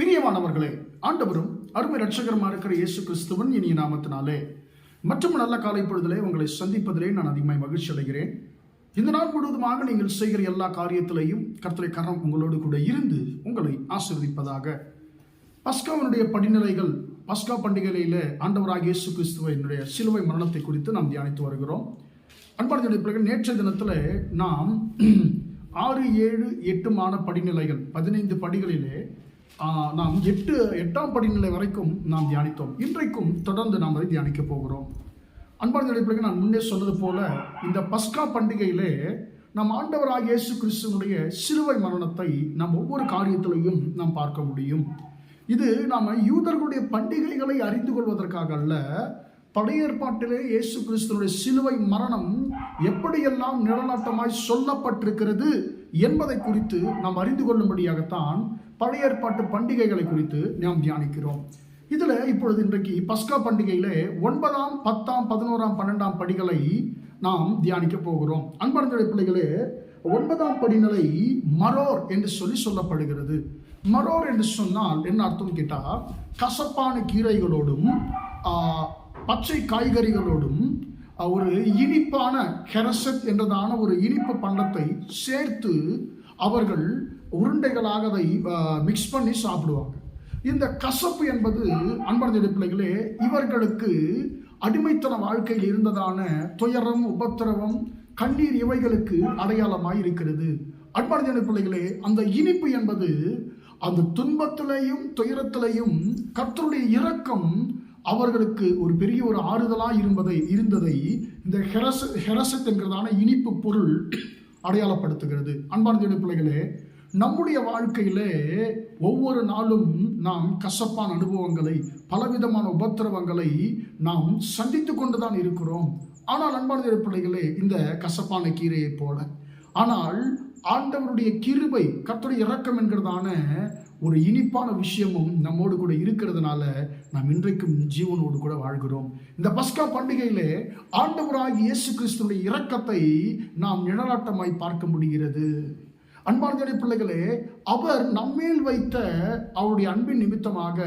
பிரியமானவர்களே ஆண்டவரும் அருமை ரட்சகரமாக இருக்கிற இயேசு கிறிஸ்துவன் இனிய நாமத்தினாலே மற்றும் நல்ல காலை பொழுதிலே உங்களை சந்திப்பதிலே நான் அதிகமாக மகிழ்ச்சி அடைகிறேன். இந்த நாள் முழுவதுமாக நீங்கள் செய்கிற எல்லா காரியத்திலையும் கர்த்தரை கரம் உங்களோடு கூட இருந்து உங்களை ஆசிர்வதிப்பதாக. பஸ்காவினுடைய படிநிலைகள் பஸ்கா பண்டிகையில ஆண்டவராக இயேசு கிறிஸ்துவ என்னுடைய சிலுவை மரணத்தை குறித்து நாம் தியானித்து வருகிறோம். அன்பான பிறகு நேற்றைய தினத்தில் நாம் ஆறு ஏழு எட்டுமான படிநிலைகள் பதினைந்து படிகளிலே நாம் எட்டு எட்டாம் படிநிலை வரைக்கும் நாம் தியானித்தோம். இன்றைக்கும் தொடர்ந்து நாம் அதை தியானிக்க போகிறோம். அன்பான பிறகு நான் முன்னே சொன்னது போல இந்த பஸ்கா பண்டிகையிலே நம் ஆண்டவராக இயேசு கிறிஸ்துவனுடைய சிலுவை மரணத்தை நாம் ஒவ்வொரு காரியத்திலையும் நாம் பார்க்க முடியும். இது நாம் யூதர்களுடைய பண்டிகைகளை அறிந்து கொள்வதற்காக அல்ல பழைய ஏற்பாட்டிலே இயேசு கிறிஸ்துவனுடைய சிலுவை மரணம் எப்படியெல்லாம் நிழலாட்டமாய் சொல்லப்பட்டிருக்கிறது என்பதை குறித்து நாம் அறிந்து கொள்ளும்படியாகத்தான் பழைய ஏற்பாட்டு பண்டிகைகளை குறித்து நாம் தியானிக்கிறோம். இதில் இப்பொழுது இன்றைக்கு பஸ்கா பண்டிகையிலே ஒன்பதாம் பத்தாம் பதினோராம் பன்னெண்டாம் படிகளை நாம் தியானிக்க போகிறோம். அன்பார்ந்த பிள்ளைகளே ஒன்பதாம் படிநிலை மரோர் என்று சொல்லி சொல்லப்படுகிறது. மரோர் என்று சொன்னால் என்ன அர்த்தம் கேட்டால் கசப்பான கீரைகளோடும் பச்சை காய்கறிகளோடும் ஒரு இனிப்பான ஹெரசத் என்றதான ஒரு இனிப்பு பண்டத்தை சேர்த்து அவர்கள் உருண்டைகளாக அதை மிக்ஸ் பண்ணி சாப்பிடுவாங்க. இந்த கசப்பு என்பது அன்பான பிள்ளைகளே இவர்களுக்கு அடிமைத்தன வாழ்க்கையில் இருந்ததான துயரம் உபத்திரவம் கண்ணீர் இவைகளுக்கு அடையாளமாய் இருக்கிறது. அன்பான பிள்ளைகளே அந்த இனிப்பு என்பது அந்த துன்பத்திலையும் துயரத்திலையும் கர்த்தருடைய இரக்கம் அவர்களுக்கு ஒரு பெரிய ஒரு ஆறுதலாக இருப்பதை இருந்ததை இந்த ஹெரஸ் ஹெரசத் என்கிறதான இனிப்பு பொருள் அடையாளப்படுத்துகிறது. அன்பான பிள்ளைகளே நம்முடைய வாழ்க்கையிலே ஒவ்வொரு நாளும் நாம் கசப்பான அனுபவங்களை பலவிதமான உபத்திரவங்களை நாம் சந்தித்து கொண்டுதான் இருக்கிறோம். ஆனால் அன்பான பிள்ளைகளே இந்த கசப்பான கீரையை போல. ஆனால் ஆண்டவருடைய கிருபை கர்த்தருடைய இறக்கம் என்கிறதான ஒரு இனிப்பான விஷயமும் நம்மோடு கூட இருக்கிறதுனால நாம் இன்றைக்கும் ஜீவனோடு கூட வாழ்கிறோம். இந்த பஸ்கா பண்டிகையிலே ஆண்டவராகி இயேசு கிறிஸ்துடைய இரக்கத்தை நாம் நிழலாட்டமாய் பார்க்க முடிகிறது. அன்பார்ந்த பிள்ளைகளே அவர் நம்மேல் வைத்த அவருடைய அன்பின் நிமித்தமாக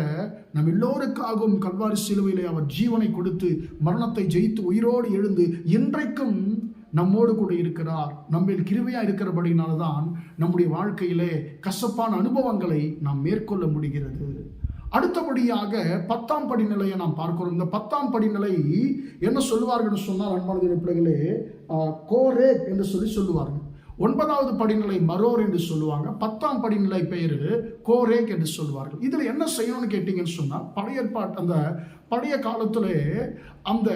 நம் எல்லோருக்காகவும் கல்வாரி சிலுவையிலே அவர் ஜீவனை கொடுத்து மரணத்தை ஜெயித்து உயிரோடு எழுந்து இன்றைக்கும் நம்மோடு கூட இருக்கிறார். நம்மில் கிருவையாக இருக்கிறபடினால தான் நம்முடைய வாழ்க்கையிலே கசப்பான அனுபவங்களை நாம் மேற்கொள்ள முடிகிறது. அடுத்தபடியாக பத்தாம் படிநிலையை நாம் பார்க்கிறோம். இந்த பத்தாம் படிநிலை என்ன சொல்லுவார்கள் சொன்னால் அன்பான பிள்ளைகளே கோரே என்று சொல்லி சொல்லுவார்கள். ஒன்பதாவது படிநிலை மரோர் என்று சொல்லுவாங்க. பத்தாம் படிநிலை பெயர் கோரேக் என்று சொல்லுவார்கள் இதில் என்ன செய்யணும்னு கேட்டீங்கன்னு சொன்னால் பழைய அந்த பழைய காலத்தில் அந்த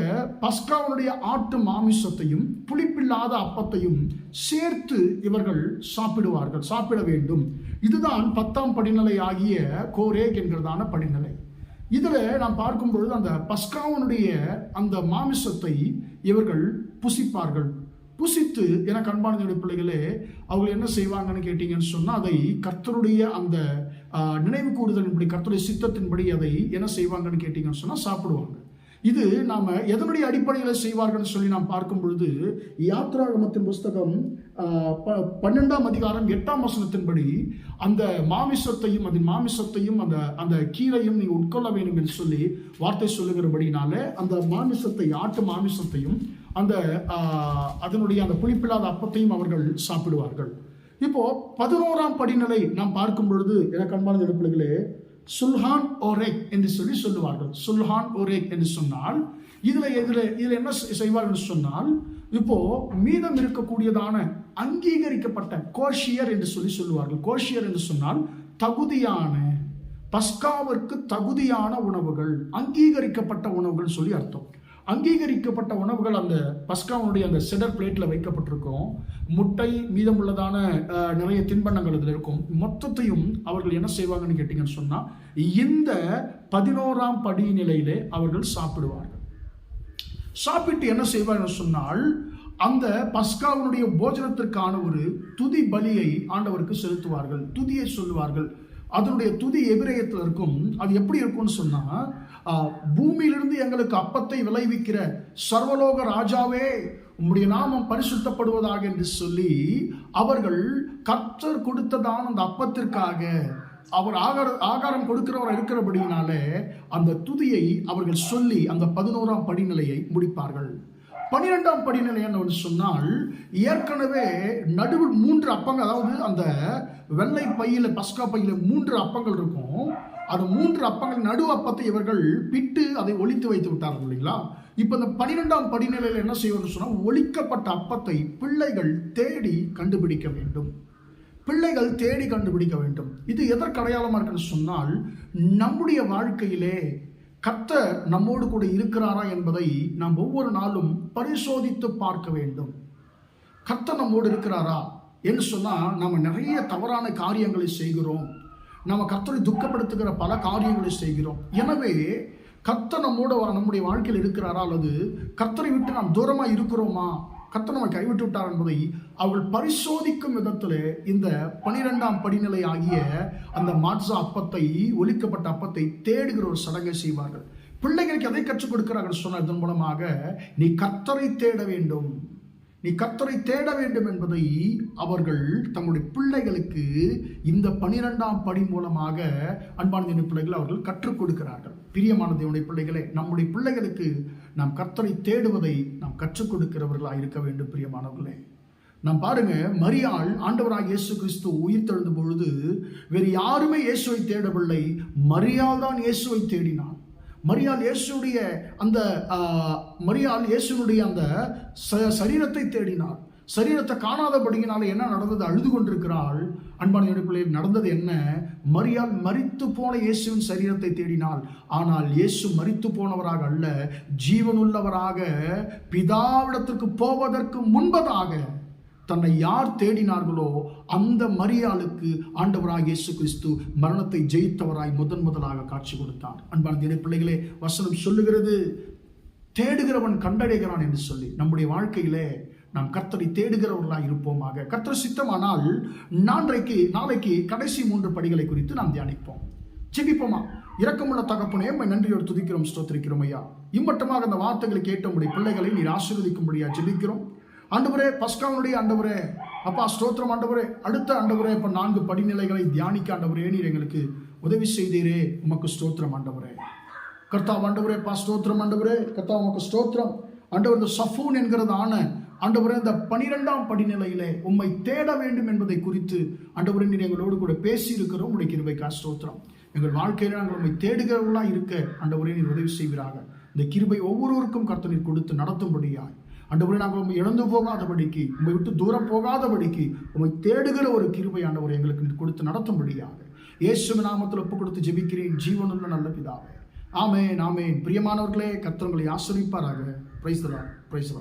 பஸ்காவுடைய ஆட்டு மாமிசத்தையும் புளிப்பில்லாத அப்பத்தையும் சேர்த்து இவர்கள் சாப்பிடுவார்கள் சாப்பிட வேண்டும். இதுதான் பத்தாம் படிநிலை ஆகிய கோரேக் என்கிறதான படிநிலை. இதில் நாம் பார்க்கும் பொழுது அந்த பஸ்காவனுடைய அந்த மாமிசத்தை இவர்கள் புசிப்பார்கள். புசித்து என அன்பான பிள்ளைகளே அவங்க என்ன செய்வாங்கன்னு கேட்டீங்கன்னு சொன்னால் அதை கர்த்தருடைய அந்த நினைவு கூறுதலின்படி கர்த்தருடைய சித்தத்தின்படி அதை என்ன செய்வாங்கன்னு கேட்டீங்கன்னு சொன்னால் சாப்பிடுவாங்க. இது நாம் எதனுடைய அடிப்படையில் செய்வார்கள்னு சொல்லி நாம் பார்க்கும் பொழுது யாத்ராகமத்தின் புஸ்தகம் ப- பன்னெண்டாம் அதிகாரம் எட்டாம் வசனத்தின்படி அந்த மாமிசத்தையும் அதன் மாமிசத்தையும் அந்த அந்த கீரையும் நீங்கள் உட்கொள்ள வேண்டும் என்று சொல்லி வார்த்தை சொல்லுகிறபடினால அந்த மாமிசத்தை ஆட்டு மாமிசத்தையும் அந்த அதனுடைய அந்த புளிப்பில்லாத அப்பத்தையும் அவர்கள் சாப்பிடுவார்கள். இப்போ பதினோராம் படிநிலை நாம் பார்க்கும் பொழுது எனக்கு அன்பான பிள்ளைகளே சுல்ஹான் ஓரே என்று சொல்லி சொல்லுவார்கள். சுல்ஹான் ஓரே என்று சொன்னால் இதில் இதில் இதில் என்ன செய்- செய்வார்கள் என்று சொன்னால் இப்போ மீதம் இருக்கக்கூடியதான அங்கீகரிக்கப்பட்ட கோஷியர் என்று சொல்லி சொல்லுவார்கள். கோஷியர் என்று சொன்னால் தகுதியான பஸ்காவிற்கு தகுதியான உணவுகள் அங்கீகரிக்கப்பட்ட உணவுகள் சொல்லி அர்த்தம். அங்கீகரிக்கப்பட்ட உணவுகள் அந்த பஸ்காவுடைய அந்த செடர் பிளேட்டில் வைக்கப்பட்டிருக்கும். முட்டை மீதமுள்ளதான நிறைய தின்பண்டங்கள் இதில் இருக்கும். மொத்தத்தையும் அவர்கள் என்ன செய்வாங்கன்னு கேட்டிங்கன்னு சொன்னால் இந்த பதினோராம் படி நிலையிலே அவர்கள் சாப்பிடுவார்கள். சாப்பிட்டு என்ன செய்வாங்கன்னு சொன்னால் அந்த பஸ்காவினுடைய போஜனத்திற்கான ஒரு துதி பலியை ஆண்டவருக்கு செலுத்துவார்கள். துதியை சொல்லுவார்கள். அதனுடைய துதி எபிரேயத்தில் இருக்கும். அது எப்படி இருக்கும்னு சொன்னால் பூமியிலிருந்து எங்களுக்கு அப்பத்தை விளைவிக்கிற சர்வலோக ராஜாவே உம்முடைய நாமம் பரிசுத்தப்படுவதாக என்று சொல்லி அவர்கள் கர்த்தர் கொடுத்ததான அந்த அப்பத்திற்காக அவர் ஆகார ஆகாரம் கொடுக்கிறவர் இருக்கிறபடினாலே அந்த துதியை அவர்கள் சொல்லி அந்த பதினோராம் படிநிலையை முடிப்பார்கள். பனிரெண்டாம் படிநிலை என்ன சொன்னால் ஏற்கனவே நடுவில் மூன்று அப்பங்கள் அதாவது அந்த வெள்ளை பையில பஸ்கா பையில மூன்று அப்பங்கள் இருக்கும். அந்த மூன்று அப்பங்கள் நடு அப்பத்தை இவர்கள் பிட்டு அதை ஒழித்து வைத்து விட்டார்கள் இல்லைங்களா? இப்போ இந்த பனிரெண்டாம் படிநிலையில் என்ன செய்வோம்னு சொன்னால் ஒழிக்கப்பட்ட அப்பத்தை பிள்ளைகள் தேடி கண்டுபிடிக்க வேண்டும். பிள்ளைகள் தேடி கண்டுபிடிக்க வேண்டும். இது எதற்கு அடையாளமாக இருக்குன்னு சொன்னால் நம்முடைய வாழ்க்கையிலே கர்த்தர் நம்மோடு கூட இருக்கிறாரா என்பதை நாம் ஒவ்வொரு நாளும் பரிசோதித்து பார்க்க வேண்டும். கர்த்தர் நம்மோடு இருக்கிறாரா? என்று சொன்னால் நம்ம நிறைய தவறான காரியங்களை செய்கிறோம். நம்ம கர்த்தரை துக்கப்படுத்துகிற பல காரியங்களை செய்கிறோம். எனவே கர்த்தர் நம்மோட நம்முடைய வாழ்க்கையில் இருக்கிறாரா அல்லது கர்த்தரை விட்டு நாம் தூரமாக இருக்கிறோமா? கர்த்தர் நம்மை கைவிட்டு விட்டார் என்பதை அவர்கள் பரிசோதிக்கும் விதத்தில் இந்த பனிரெண்டாம் படிநிலை ஆகிய அந்த மாட்சா அப்பத்தை ஒலிக்கப்பட்ட அப்பத்தை தேடுகிற ஒரு சடங்கை செய்வார்கள். பிள்ளைகளுக்கு எதை கற்றுக் கொடுக்கிறார்கள் சொன்ன இதன் மூலமாக நீ கர்த்தரை தேட வேண்டும். நீ கத்தரை தேட வேண்டும் என்பதை அவர்கள் தங்களுடைய பிள்ளைகளுக்கு இந்த பனிரெண்டாம் படி மூலமாக அன்பான தேவனுடைய பிள்ளைகள் அவர்கள் கற்றுக் கொடுக்கிறார்கள். பிரியமான தேவனுடைய பிள்ளைகளே நம்முடைய பிள்ளைகளுக்கு நாம் கத்தரை தேடுவதை நாம் கற்றுக் கொடுக்கிறவர்களாக இருக்க வேண்டும் பிரியமானவர்களே. நாம் பாருங்க மரியாள் ஆண்டவராக இயேசு கிறிஸ்து உயிர் தெழுந்த பொழுது வேறு யாருமே இயேசுவை தேடவில்லை. மரியாள் தான் இயேசுவை தேடினான். மரியாள் இயேசுடைய அந்த மரியாள் இயேசுனுடைய அந்த ச- சரீரத்தை தேடினார். சரீரத்தை காணாதபடியினால என்ன நடந்தது? அழுது கொண்டிருக்கிறாள். அன்பான பிள்ளைகள் நடந்தது என்ன? மரியாள் மறித்து போன இயேசுவின் சரீரத்தை தேடினாள். ஆனால் இயேசு மறித்து போனவராக அல்ல ஜீவனுள்ளவராக பிதாவிடத்திற்கு போவதற்கு முன்பதாக தன்னை யார் தேடினார்களோ அந்த மரியாளுக்கு ஆண்டவராக இயேசு கிறிஸ்து மரணத்தை ஜெயித்தவராய் முதன் முதலாக காட்சி கொடுத்தார். அன்பான தினை வசனம் சொல்லுகிறது. தேடுகிறவன் கண்டடைகிறான் என்று சொல்லி நம்முடைய வாழ்க்கையிலே நாம் கர்த்தரை தேடுகிறவர்களாக இருப்போமாக. கர்த்தர் சித்தமானால் நான்றைக்கு நாளைக்கு கடைசி மூன்று படிகளை குறித்து நாம் தியானிப்போம். ஜெபிப்போமா? இரக்கமுள்ள தகப்பனே உம்மை நன்றியோடு துதிக்கிறோம் ஸ்தோத்திரிக்கிறோம் ஐயா. இம்மட்டமாக அந்த வார்த்தைகளை கேட்ட உடைய பிள்ளைகளை நீர் ஆசீர்வதிக்கும்படியா ஜெபிக்கிறோம். ஆண்டவரே பஸ்காவனுடைய ஆண்டவரே அப்பா ஸ்தோத்திரம் ஆண்டவரே அடுத்த ஆண்டவரே இப்போ நான்கு படிநிலைகளை தியானிக்க ஆண்டவரே நீர் எங்களுக்கு உதவி செய்தீரே. உமக்கு ஸ்தோத்திரம் ஆண்டவரே. கர்த்தா ஆண்டவரே பா ஸ்தோத்திரம் ஆண்டவரே. கர்த்தா உமக்கு ஸ்தோத்திரம். ஆண்டவர் இந்த சஃபூன் என்கிறது ஆண்டவரே இந்த பனிரெண்டாம் படிநிலையிலே உம்மை தேட வேண்டும் என்பதை குறித்து ஆண்டவரே நீர் எங்களோடு கூட பேசி இருக்கிறோம் உடைய கிருபைக்கா ஸ்தோத்திரம். எங்கள் வாழ்க்கையில் நாங்கள் உண்மை தேடுகிறவர்களாக இருக்க ஆண்டவரே நீர் உதவி செய்வீராக. இந்த கிருபை ஒவ்வொருவருக்கும் கர்த்தர் கொடுத்து நடத்தும்படியாய். ஆண்டவரே நாங்கள் உண்மை இழந்து போகாதபடிக்கு உண்மை விட்டு தூரம் போகாதபடிக்கு உண்மை தேடுகிற ஒரு கிருபை ஆண்டவரை எங்களுக்கு நீர் கொடுத்து நடத்தும்படியாக இயேசு நாமத்தில் ஒப்பு கொடுத்து ஜெபிக்கிறேன். ஜீவனுள்ள நல்ல பிதாவே. ஆமே நாமே பிரியமானவர்களே கத்தவங்களை ஆசிரிப்பாராக பிரைஸ் பிரைஸ்